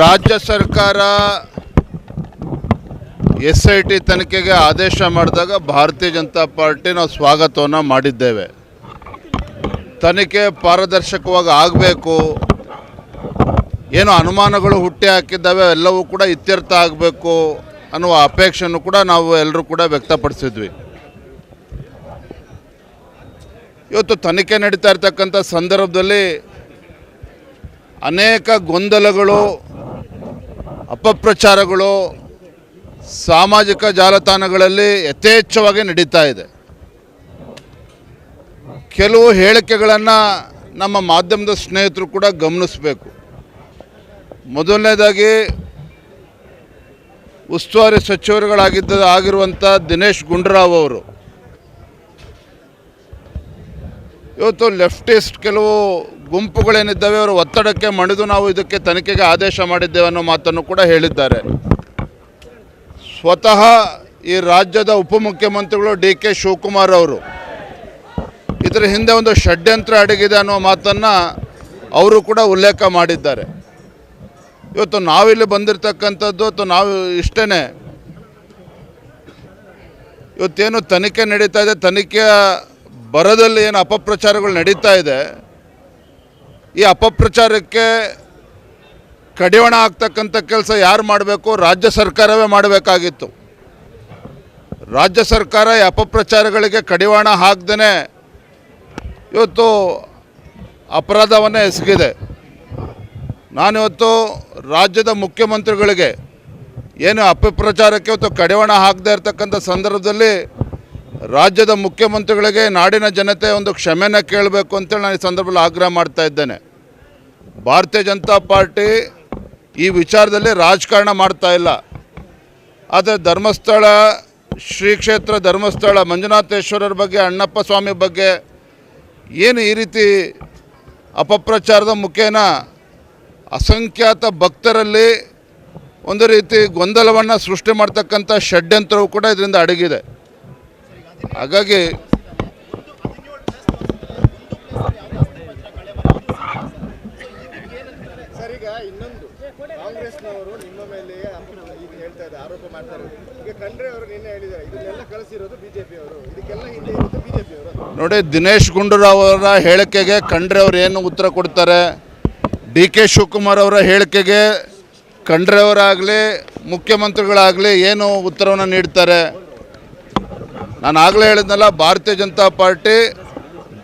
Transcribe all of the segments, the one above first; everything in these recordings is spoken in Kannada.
ರಾಜ್ಯ ಸರ್ಕಾರ ಎಸ್ ಐ ಟಿ ತನಿಖೆಗೆ ಆದೇಶ ಮಾಡಿದಾಗ ಭಾರತೀಯ ಜನತಾ ಪಾರ್ಟಿ ನಾವು ಸ್ವಾಗತವನ್ನು ಮಾಡಿದ್ದೇವೆ. ತನಿಖೆ ಪಾರದರ್ಶಕವಾಗಿ ಆಗಬೇಕು. ಏನು ಅನುಮಾನಗಳು ಹುಟ್ಟಿ ಹಾಕಿದ್ದಾವೆ, ಎಲ್ಲವೂ ಕೂಡ ಇತ್ಯರ್ಥ ಆಗಬೇಕು ಅನ್ನುವ ಅಪೇಕ್ಷೆಯನ್ನು ಕೂಡ ನಾವು ಎಲ್ಲರೂ ಕೂಡ ವ್ಯಕ್ತಪಡಿಸಿದ್ವಿ. ಇವತ್ತು ತನಿಖೆ ನಡೀತಾ ಇರ್ತಕ್ಕಂಥ ಸಂದರ್ಭದಲ್ಲಿ ಅನೇಕ ಗೊಂದಲಗಳು, ಅಪಪ್ರಚಾರಗಳು, ಸಾಮಾಜಿಕ ಜಾಲತಾಣಗಳಲ್ಲಿ ಯಥೇಚ್ಛವಾಗಿ ನಡೀತಾ ಇದೆ. ಕೆಲವು ಹೇಳಿಕೆಗಳನ್ನು ನಮ್ಮ ಮಾಧ್ಯಮದ ಸ್ನೇಹಿತರು ಕೂಡ ಗಮನಿಸಬೇಕು. ಮೊದಲನೇದಾಗಿ, ಉಸ್ತುವಾರಿ ಸಚಿವರುಗಳಾಗಿದ್ದ ಆಗಿರುವಂಥ ದಿನೇಶ್ ಗುಂಡೂರಾವ್ ಅವರು. ಇವತ್ತು ಲೆಫ್ಟಿಸ್ಟ್ ಕೆಲವು ಗುಂಪುಗಳೇನಿದ್ದಾವೆ, ಅವರು ಒತ್ತಡಕ್ಕೆ ಮಣಿದು ನಾವು ಇದಕ್ಕೆ ತನಿಖೆಗೆ ಆದೇಶ ಮಾಡಿದ್ದೇವೆ ಅನ್ನೋ ಮಾತನ್ನು ಕೂಡ ಹೇಳಿದ್ದಾರೆ. ಸ್ವತಃ ಈ ರಾಜ್ಯದ ಉಪಮುಖ್ಯಮಂತ್ರಿಗಳು ಡಿ ಕೆ ಶಿವಕುಮಾರ್ ಅವರು, ಇದರ ಹಿಂದೆ ಒಂದು ಷಡ್ಯಂತ್ರ ಅಡಗಿದೆ ಅನ್ನೋ ಮಾತನ್ನು ಅವರು ಕೂಡ ಉಲ್ಲೇಖ ಮಾಡಿದ್ದಾರೆ. ಇವತ್ತು ನಾವಿಲ್ಲಿ ಬಂದಿರತಕ್ಕಂಥದ್ದು ಅಥವಾ ನಾವು ಇಷ್ಟೇ ಇವತ್ತೇನು ತನಿಖೆ ನಡೀತಾ ಇದೆ, ತನಿಖೆಯ ಬರದಲ್ಲಿ ಏನು ಅಪಪ್ರಚಾರಗಳು ನಡೀತಾ ಇದೆ ಈ ಅಪಪ್ರಚಾರಕ್ಕೆ ಕಡಿವಾಣ ಆಗ್ತಕ್ಕಂಥ ಕೆಲಸ ಯಾರು ಮಾಡಬೇಕು? ರಾಜ್ಯ ಸರ್ಕಾರವೇ ಮಾಡಬೇಕಾಗಿತ್ತು. ರಾಜ್ಯ ಸರ್ಕಾರ ಈ ಅಪಪ್ರಚಾರಗಳಿಗೆ ಕಡಿವಾಣ ಹಾಕ್ದೇ ಇವತ್ತು ಅಪರಾಧವನ್ನೇ ಎಸಗಿದೆ. ನಾನಿವತ್ತು ರಾಜ್ಯದ ಮುಖ್ಯಮಂತ್ರಿಗಳಿಗೆ ಏನು ಅಪಪ್ರಚಾರಕ್ಕೆ ಇವತ್ತು ಕಡಿವಾಣ ಹಾಕದೇ ಇರತಕ್ಕಂಥ ಸಂದರ್ಭದಲ್ಲಿ ರಾಜ್ಯದ ಮುಖ್ಯಮಂತ್ರಿಗಳಿಗೆ ನಾಡಿನ ಜನತೆ ಒಂದು ಕ್ಷಮೆನ ಕೇಳಬೇಕು ಅಂತೇಳಿ ನಾನು ಈ ಸಂದರ್ಭದಲ್ಲಿ ಆಗ್ರಹ ಮಾಡ್ತಾ ಇದ್ದೇನೆ. ಭಾರತೀಯ ಜನತಾ ಪಾರ್ಟಿ ಈ ವಿಚಾರದಲ್ಲಿ ರಾಜಕಾರಣ ಮಾಡ್ತಾ ಇಲ್ಲ. ಆದರೆ ಧರ್ಮಸ್ಥಳ ಶ್ರೀ ಕ್ಷೇತ್ರ ಧರ್ಮಸ್ಥಳ, ಮಂಜುನಾಥೇಶ್ವರರ ಬಗ್ಗೆ, ಅಣ್ಣಪ್ಪ ಸ್ವಾಮಿ ಬಗ್ಗೆ ಏನು ಈ ರೀತಿ ಅಪಪ್ರಚಾರದ ಮುಖೇನ ಅಸಂಖ್ಯಾತ ಭಕ್ತರಲ್ಲಿ ಒಂದು ರೀತಿ ಗೊಂದಲವನ್ನು ಸೃಷ್ಟಿ ಮಾಡ್ತಕ್ಕಂಥ ಷಡ್ಯಂತ್ರವು ಕೂಡ ಇದರಿಂದ ಅಡಗಿದೆ. ಹಾಗಾಗಿ ಇನ್ನೊಂದು. ಕಾಂಗ್ರೆಸ್ನವರು ನಿಮ್ಮ ಮೇಲೆ ಈಗ ಹೇಳ್ತಾ ಇದ್ದಾರೆ, ಆರೋಪ ಮಾಡ್ತಾರೆ ಈಗ ಖಂಡ್ರೆ ಅವರು ನಿನ್ನೆ ಹೇಳಿದ್ದಾರೆ, ಇದನ್ನೆಲ್ಲ ಕಳಿಸಿರೋದು ಬಿಜೆಪಿ ಅವರು. ಇದಕ್ಕೆಲ್ಲ ಹಿಂದೆ ಇರೋದು ಬಿಜೆಪಿ ಅವರು. ನೋಡಿ, ದಿನೇಶ್ ಗುಂಡೂರಾವ್ ಅವರ ಹೇಳಿಕೆಗೆ ಖಂಡ್ರೆ ಅವರು ಏನು ಉತ್ತರ ಕೊಡ್ತಾರೆ? ಡಿ ಕೆ ಶಿವಕುಮಾರ್ ಅವರ ಹೇಳಿಕೆಗೆ ಖಂಡ್ರೆ ಅವರಾಗಲಿ, ಮುಖ್ಯಮಂತ್ರಿಗಳಾಗಲಿ ಏನು ಉತ್ತರವನ್ನು ನೀಡ್ತಾರೆ? ನಾನು ಆಗಲೇ ಹೇಳಿದ್ನಲ್ಲ, ಭಾರತೀಯ ಜನತಾ ಪಾರ್ಟಿ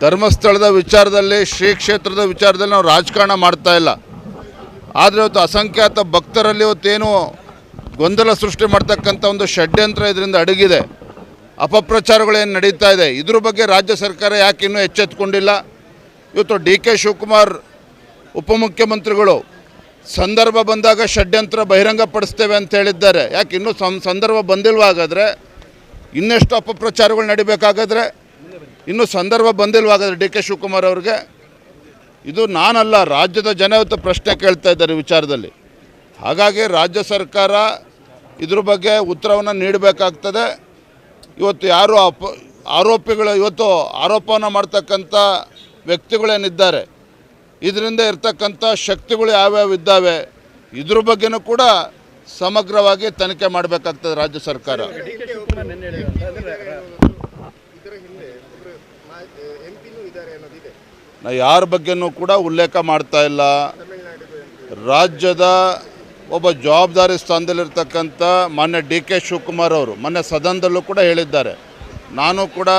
ಧರ್ಮಸ್ಥಳದ ವಿಚಾರದಲ್ಲಿ, ಶ್ರೀ ಕ್ಷೇತ್ರದ ವಿಚಾರದಲ್ಲಿ ನಾವು ರಾಜಕಾರಣ ಮಾಡ್ತಾ ಇಲ್ಲ. ಆದರೆ ಇವತ್ತು ಅಸಂಖ್ಯಾತ ಭಕ್ತರಲ್ಲಿ ಇವತ್ತೇನು ಗೊಂದಲ ಸೃಷ್ಟಿ ಮಾಡ್ತಕ್ಕಂಥ ಒಂದು ಷಡ್ಯಂತ್ರ ಇದರಿಂದ ಅಡಗಿದೆ. ಅಪಪ್ರಚಾರಗಳು ಏನು ನಡೀತಾ ಇದೆ? ಇದ್ರ ಬಗ್ಗೆ ರಾಜ್ಯ ಸರ್ಕಾರ ಯಾಕೆ ಇನ್ನೂ ಎಚ್ಚೆತ್ತುಕೊಂಡಿಲ್ಲ ಇವತ್ತು ಡಿ ಕೆ ಶಿವಕುಮಾರ್ ಉಪಮುಖ್ಯಮಂತ್ರಿಗಳು ಸಂದರ್ಭ ಬಂದಾಗ ಷಡ್ಯಂತ್ರ ಬಹಿರಂಗಪಡಿಸ್ತೇವೆ ಅಂತ ಹೇಳಿದ್ದಾರೆ. ಯಾಕೆ ಇನ್ನೂ ಸಂದರ್ಭ ಬಂದಿಲ್ವಾಗಾದರೆ ಇನ್ನೆಷ್ಟು ಅಪಪ್ರಚಾರಗಳು ನಡಿಬೇಕಾಗಾದ್ರೆ? ಇನ್ನೂ ಸಂದರ್ಭ ಬಂದಿಲ್ವಾಗಾದ್ರೆ ಡಿ ಕೆ ಶಿವಕುಮಾರ್ ಅವ್ರಿಗೆ? ಇದು ನಾನಲ್ಲ, ರಾಜ್ಯದ ಜನ ಪ್ರಶ್ನೆ ಕೇಳ್ತಾ ಇದ್ದಾರೆ ವಿಚಾರದಲ್ಲಿ. ಹಾಗಾಗಿ ರಾಜ್ಯ ಸರ್ಕಾರ ಇದ್ರ ಬಗ್ಗೆ ಉತ್ತರವನ್ನು ನೀಡಬೇಕಾಗ್ತದೆ. ಇವತ್ತು ಯಾರು ಅಪ, ಆರೋಪಿಗಳು, ಇವತ್ತು ಆರೋಪವನ್ನು ಮಾಡ್ತಕ್ಕಂಥ ವ್ಯಕ್ತಿಗಳೇನಿದ್ದಾರೆ ಇದರಿಂದ ಇರ್ತಕ್ಕಂಥ ಶಕ್ತಿಗಳು ಯಾವ್ಯಾವ ಇದ್ದಾವೆ, ಇದ್ರ ಬಗ್ಗೆನೂ ಕೂಡ ಸಮಗ್ರವಾಗಿ ತನಿಖೆ ಮಾಡಬೇಕಾಗ್ತದೆ ರಾಜ್ಯ ಸರ್ಕಾರ. ಇದರ ಹಿಂದೆ ನಾ ಯಾರ ಬಗ್ಗೆನೂ ಕೂಡ ಉಲ್ಲೇಖ ಮಾಡ್ತಾ ಇಲ್ಲ. ರಾಜ್ಯದ ಒಬ್ಬ ಜವಾಬ್ದಾರಿ ಸ್ಥಾನದಲ್ಲಿರ್ತಕ್ಕಂಥ ಮಾನ್ಯ ಡಿ ಕೆ ಶಿವಕುಮಾರ್ ಅವರು ಮೊನ್ನೆ ಸದನದಲ್ಲೂ ಕೂಡ ಹೇಳಿದ್ದಾರೆ. ನಾನು ಕೂಡ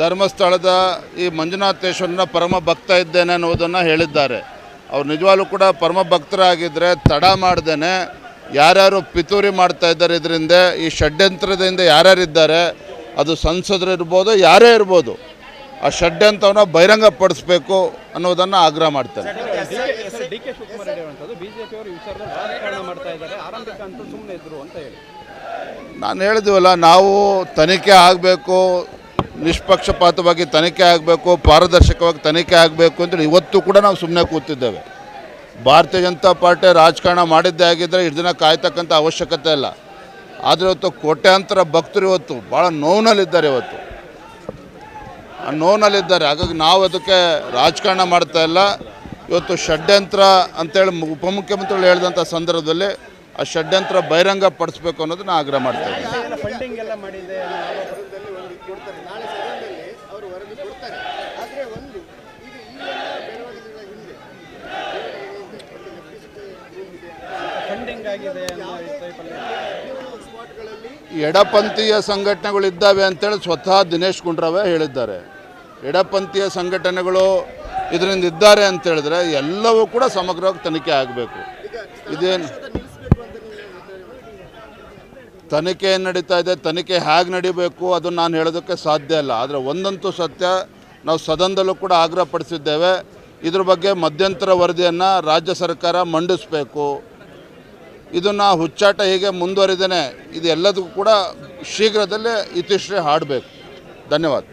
ಧರ್ಮಸ್ಥಳದ ಈ ಮಂಜುನಾಥೇಶ್ವರನ ಪರಮ ಭಕ್ತ ಇದ್ದೇನೆ ಅನ್ನೋದನ್ನು ಹೇಳಿದ್ದಾರೆ. ಅವ್ರು ನಿಜವಾಗ್ಲೂ ಕೂಡ ಪರಮ ಭಕ್ತರಾಗಿದ್ದರೆ ತಡ ಮಾಡ್ದೇನೆ. ಯಾರ್ಯಾರು ಪಿತೂರಿ ಮಾಡ್ತಾ ಇದ್ದಾರೆ ಇದರಿಂದ, ಈ ಷಡ್ಯಂತ್ರದಿಂದ ಯಾರ್ಯಾರಿದ್ದಾರೆ, ಅದು ಸಂಸದರು ಇರ್ಬೋದು, ಯಾರೇ ಇರ್ಬೋದು ಆ ಷಡ್ಯಂತ್ರವನ್ನು ಬಹಿರಂಗಪಡಿಸ್ಬೇಕು ಅನ್ನೋದನ್ನು ಆಗ್ರಹ ಮಾಡ್ತೇನೆ ಡಿ ಕೆ ಶಿವಕುಮಾರ್ ಹೇಳುವಂಥದ್ದು ಬಿಜೆಪಿ ಅವರು ಈ ಮಾಡ್ತಾ ಇದ್ದಾರೆ. ಆರಂಭಿಕ ಸುಮ್ಮನೆ ಇದ್ರು ಅಂತ ಹೇಳಿ. ನಾನು ಹೇಳಿದ್ವಲ್ಲ ನಾವು ತನಿಖೆ ಆಗಬೇಕು ನಿಷ್ಪಕ್ಷಪಾತವಾಗಿ ತನಿಖೆ ಆಗಬೇಕು ಪಾರದರ್ಶಕವಾಗಿ ತನಿಖೆ ಆಗಬೇಕು ಅಂತೇಳಿ ಇವತ್ತು ಕೂಡ ನಾವು ಸುಮ್ಮನೆ ಕೂತಿದ್ದೇವೆ. ಭಾರತೀಯ ಜನತಾ ಪಾರ್ಟಿ ರಾಜಕಾರಣ ಮಾಡಿದ್ದೇ ಆಗಿದ್ದರೆ ಇಷ್ಟು ದಿನ ಕಾಯ್ತಕ್ಕಂಥ ಅವಶ್ಯಕತೆ ಇಲ್ಲ. ಆದರೆ ಇವತ್ತು ಕೋಟ್ಯಾಂತರ ಭಕ್ತರು ಇವತ್ತು ಭಾಳ ನೋವಿನಲ್ಲಿದ್ದಾರೆ ಇವತ್ತು. ಆ ನೋವಿನಲ್ಲಿದ್ದಾರೆ ಹಾಗಾಗಿ ನಾವು ಅದಕ್ಕೆ ರಾಜಕಾರಣ ಮಾಡ್ತಾ ಇಲ್ಲ. ಇವತ್ತು ಷಡ್ಯಂತ್ರ ಅಂತೇಳಿ ಮು- ಉಪಮುಖ್ಯಮಂತ್ರಿಗಳು ಹೇಳಿದಂಥ ಸಂದರ್ಭದಲ್ಲಿ ಆ ಷಡ್ಯಂತ್ರ ಬಹಿರಂಗ ಪಡಿಸ್ಬೇಕು ಅನ್ನೋದನ್ನ ಆಗ್ರಹ ಮಾಡ್ತಾ ಇದ್ದೀನಿ ಎಡಪಂಥೀಯ ಸಂಘಟನೆಗಳು ಇದ್ದಾವೆ ಅಂತೇಳಿ ಸ್ವತಃ ದಿನೇಶ್ ಗುಂಡ್ರಾವೆ ಹೇಳಿದ್ದಾರೆ. ಎಡಪಂಥೀಯ ಸಂಘಟನೆಗಳು ಇದರಿಂದ ಇದ್ದಾರೆ ಅಂತ ಹೇಳಿದ್ರೆ ಎಲ್ಲವೂ ಕೂಡ ಸಮಗ್ರವಾಗಿ ತನಿಖೆ ಆಗಬೇಕು. ಇದೇನು? ತನಿಖೆ ಏನು ನಡೀತಾ ಇದೆ, ತನಿಖೆ ಹೇಗೆ ನಡಿಬೇಕು ಅದು ನಾನು ಹೇಳೋದಕ್ಕೆ ಸಾಧ್ಯ ಇಲ್ಲ. ಆದರೆ ಒಂದಂತೂ ಸತ್ಯ, ನಾವು ಸದನದಲ್ಲೂ ಕೂಡ ಆಗ್ರಹಪಡಿಸಿದ್ದೇವೆ. ಇದ್ರ ಬಗ್ಗೆ ಮಧ್ಯಂತರ ವರದಿಯನ್ನು ರಾಜ್ಯ ಸರ್ಕಾರ ಮಂಡಿಸಬೇಕು. ಇದನ್ನು ಹುಚ್ಚಾಟ ಹೀಗೆ ಮುಂದುವರಿದೇನೆ ಇದು ಎಲ್ಲದಕ್ಕೂ ಕೂಡ ಶೀಘ್ರದಲ್ಲೇ ಇತಿಶ್ರೀ ಹಾಡಬೇಕು. ಧನ್ಯವಾದ.